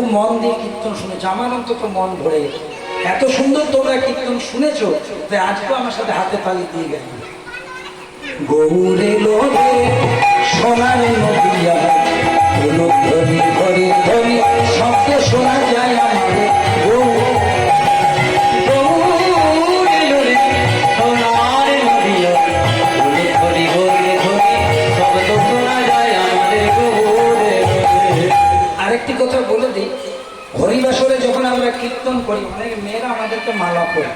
খুব মন দিয়ে কীর্তন শুনে আমার অন্তত মন ভরে গেছে। এত সুন্দর তোমরা কীর্তন শুনেছো যে আজকেও আমার সাথে হাতে পালি দিয়ে গেল গৌরে লোরে সোনার নদিয়া পরে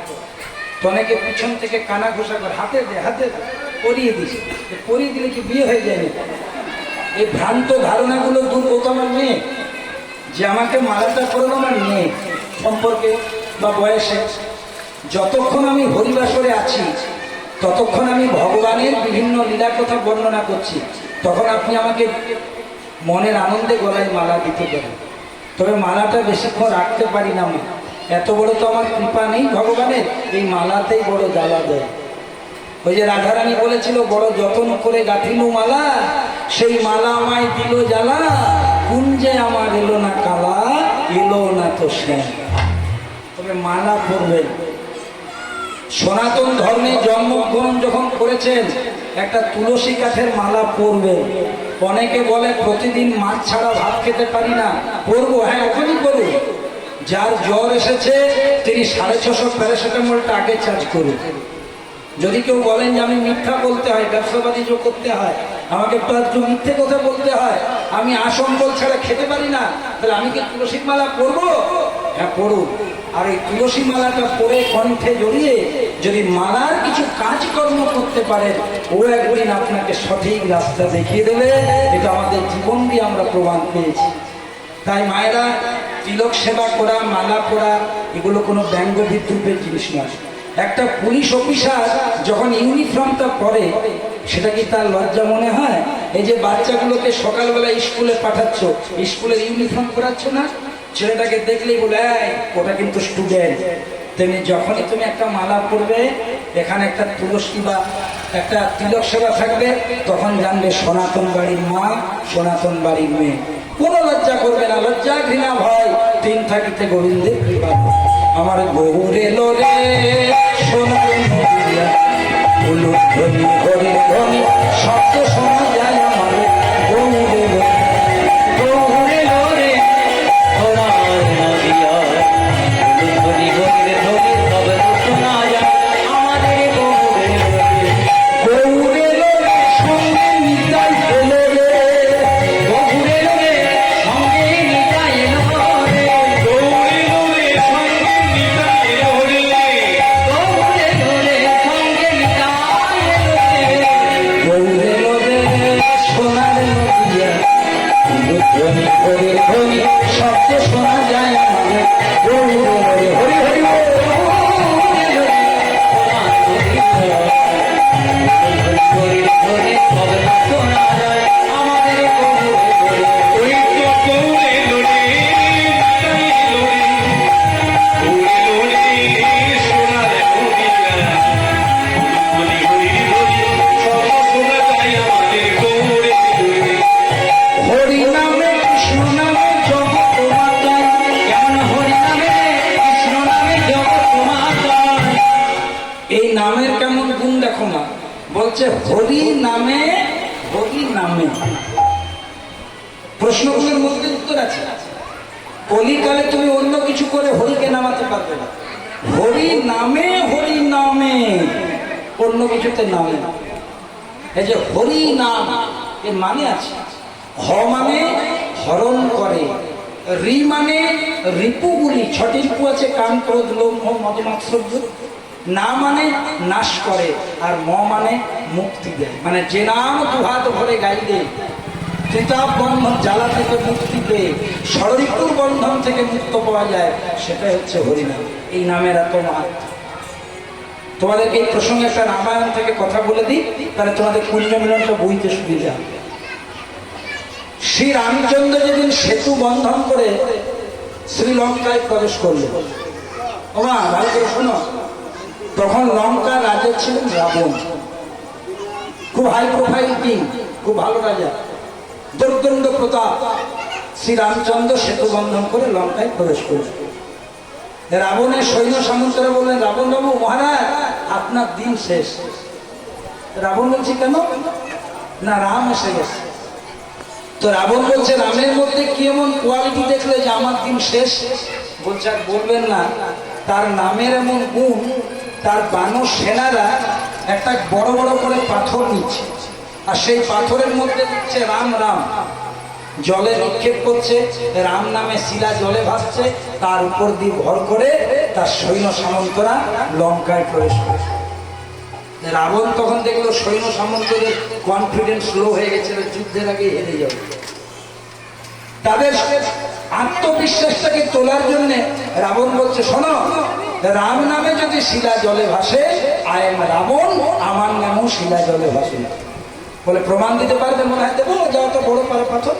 তো অনেকে পিছন থেকে কানা ঘোষা করে, হাতে দে, হাতে পরিয়ে দিস পরিয়ে দিলে কি বিয়ে হয়ে যায়নি এই ভ্রান্ত ধারণাগুলো দূর করতো আমার মেয়ে। যে আমাকে মালাটা করব আমার মেয়ে সম্পর্কে বা বয়সে। যতক্ষণ আমি হরিবাসরে আছি, ততক্ষণ আমি ভগবানের বিভিন্ন লীলা কথা বর্ণনা করছি। তখন আপনি আমাকে মনের আনন্দে গলায় মালা দিতে পারেন। তবে মালাটা বেশিক্ষণ রাখতে পারি না আমি। এত বড় তো আমার কৃপা নেই ভগবানের। এই মালাতেই বড় জ্বালা দেয়। ওই যে রাধারানী বলেছিল, বড় যত্ন করে গাঁথিলু মালা, সেই মালা আমায় দিল জ্বালা। কুঞ্জে আমার এলো না কালা, এলো না তো সে তবে মালা পরবেন সনাতন ধর্মে জন্মগ্রহণ যখন করেছেন, একটা তুলসী কাঠের মালা পরবে। অনেকে বলে, প্রতিদিন মাছ ছাড়া ভাত খেতে পারি না। পরবো হ্যাঁ ওখানেই করুন যার জ্বর এসেছে, তিনি সাড়ে ছশো প্যারাসিটামলটা আগে চার্জ করুন। যদি কেউ বলেন যে আমি মিথ্যা বলতে হয় ব্যবসা বাণিজ্য করতে হয়, আমাকে একটু মিথ্যে কথা বলতে হয়, আমি আসম্বল ছাড়া খেতে পারি না, তাহলে আমি কি তুলসী মালা পরবো? হ্যাঁ পড়ুন আর এই তুলসী মালাটা পরে কণ্ঠে জড়িয়ে যদি মালার কিছু কাজকর্ম করতে পারেন, ও একদিন আপনাকে সঠিক রাস্তা দেখিয়ে দেবে এটা আমাদের জীবন দিয়ে আমরা প্রমাণ পেয়েছি। তাই মায়েরা তিলক সেবা করা মালা পরা এগুলো কোনো ব্যঙ্গ বিদ্রুপের জিনিস নয়। একটা পুলিশ অফিসার যখন ইউনিফর্মটা পরে সেটা কি তার লজ্জা মনে হয়? এই যে বাচ্চাগুলোকে সকালবেলা স্কুলে পাঠাচ্ছ স্কুলের ইউনিফর্ম পরাচ্ছ না? ছেলেটাকে দেখলেই বলে "এই, ওটা কিন্তু স্টুডেন্ট তেমনি যখনই তুমি একটা মালা পরবে এখানে একটা তুলসী বা একটা তিলক সেবা থাকবে তখন জানবে সনাতন বাড়ির মা সনাতন বাড়ির মেয়ে। কোনো লজ্জা করবে না, লজ্জা ঘৃণা ভয়। তিন থাকিতে গোবিন্দের কৃপা। আমার গৌরে লোরে সোনার বলছে হরি নামে হরি নামে। প্রশ্নগুলোর মধ্যে উত্তর আছে। কলিকালে তুমি অন্য কিছু করে হরিকে নামাতে পারবে না। হরি নামে হরি নামে। অন্য কিছুতে নামে এই যে হরি নাম, এর মানে আছে। হ মানে হরণ করে, রি মানে রিপুগুলি ছটি রিপু আছে কাম ক্রোধ লোভ মদমাৎসর্য না মানে নাশ করে, আর ম মানে মুক্তি দেয়। মানে যে নাম দুহাত ভরে গাইলে কিতাব বন্ধন জ্বালা থেকে মুক্তি পেয়ে ষড়ঋতুর বন্ধন থেকে মুক্ত পাওয়া যায়, সেটাই হচ্ছে হরিনাম। এই নামের এত মাহাত্ম। তোমাদেরকে এই প্রসঙ্গে একটা রামায়ণ থেকে কথা বলে দিই, তাহলে তোমাদের মিলনটা বইতে সুবিধা। শ্রী রামচন্দ্র যেদিন সেতু বন্ধন করে শ্রীলঙ্কায় প্রবেশ করলেন। ওমা, ভালো করে শোনো। তখন লঙ্কার রাজা ছিলেন রাবণ। খুব হাই প্রোফাইল কিং খুব ভালো রাজা। দুর্দণ্ড প্রতাপ শ্রীরামচন্দ্র সেতু বন্ধন করে লঙ্কায় প্রবেশ করল রাবণের সৈন্য সামন্তরা বললেন, রাবণ বাবু, মহারাজ, আপনার দিন শেষ। রাবণ বলছে, কেন? না, রাম এসে গেছে। তো রাবণ বলছে, রামের মধ্যে কি এমন কোয়ালিটি দেখলে যে আমার দিন শেষ? বলছে বলবেন না, তার নামের এমন গুণ তার বানর সেনারা একটা বড় বড় করে পাথর নিচ্ছে। আর সেই পাথরের মধ্যে দিচ্ছে রাম রাম। জলে নিক্ষেপ করছে, রাম নামে শিলা জলে ভাসছে, তার উপর দিয়ে ভর করে তার সৈন্য সামন্তরা লঙ্কায় প্রবেশ করেছে রাবণ তখন দেখল সৈন্য সামন্তদের কনফিডেন্স লো হয়ে গেছে এবার যুদ্ধের আগে হেরে যাবে। তাদের আত্মবিশ্বাসটাকে তোলার জন্য? রাবণ বলছে, শোনো, রাম নামে যদি শিলা জলে ভাসে আই এম রাবণ, আমার নামও শিলা জলে ভাসে। বলে প্রমাণ দিতে পারবে মনে হয়? দেবো যাও তো বড় পারে পাথর।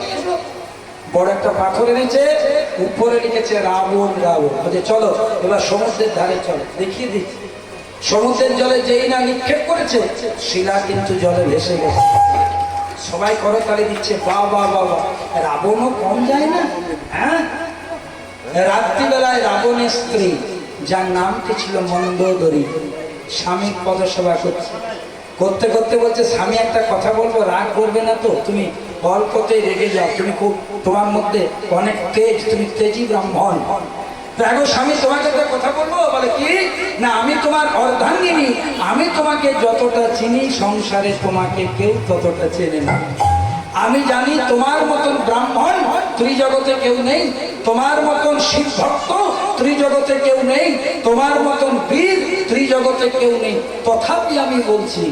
বড় একটা পাথর এনেছে, উপরে লিখেছে, রাবণ রাবণ। বলছে, চলো, এবার সমুদ্রের ধারে চলো, দেখিয়ে দিচ্ছি সমুদ্রের জলে যেই না নিক্ষেপ করেছে, শিলা কিন্তু জলে ভেসে গেছে। সবাই করতালি দিচ্ছে বা বা বা বা রাবণও কম যায় না? হ্যাঁ? রাত্রিবেলায় রাবণের স্ত্রী, যার নামটি ছিল মন্দোদরী স্বামীর পদসেবা করছে। করতে করতে বলছে, স্বামী, একটা কথা বলব, রাগ করবে না তো? তুমি অল্পতেই রেগে যাও। তুমি খুব, তোমার মধ্যে অনেক তেজ, তুমি তেজি ব্রাহ্মণ। দেখো স্বামী, তোমাকে একটা কথা বলব? বলে কি? না, আমি তোমার অর্ধাঙ্গিনী। আমি তোমাকে যতটা চিনি, সংসারে তোমাকে কেউ ততটা চেনে না। আমি জানি তোমার মতন ব্রাহ্মণ ত্রিজগতে কেউ নেই, তোমার মতন শিব ভক্ত ত্রিজগতে কেউ নেই, তোমার মতন বীর ত্রিজগতে কেউ নেই। তথাপি আমি বলছি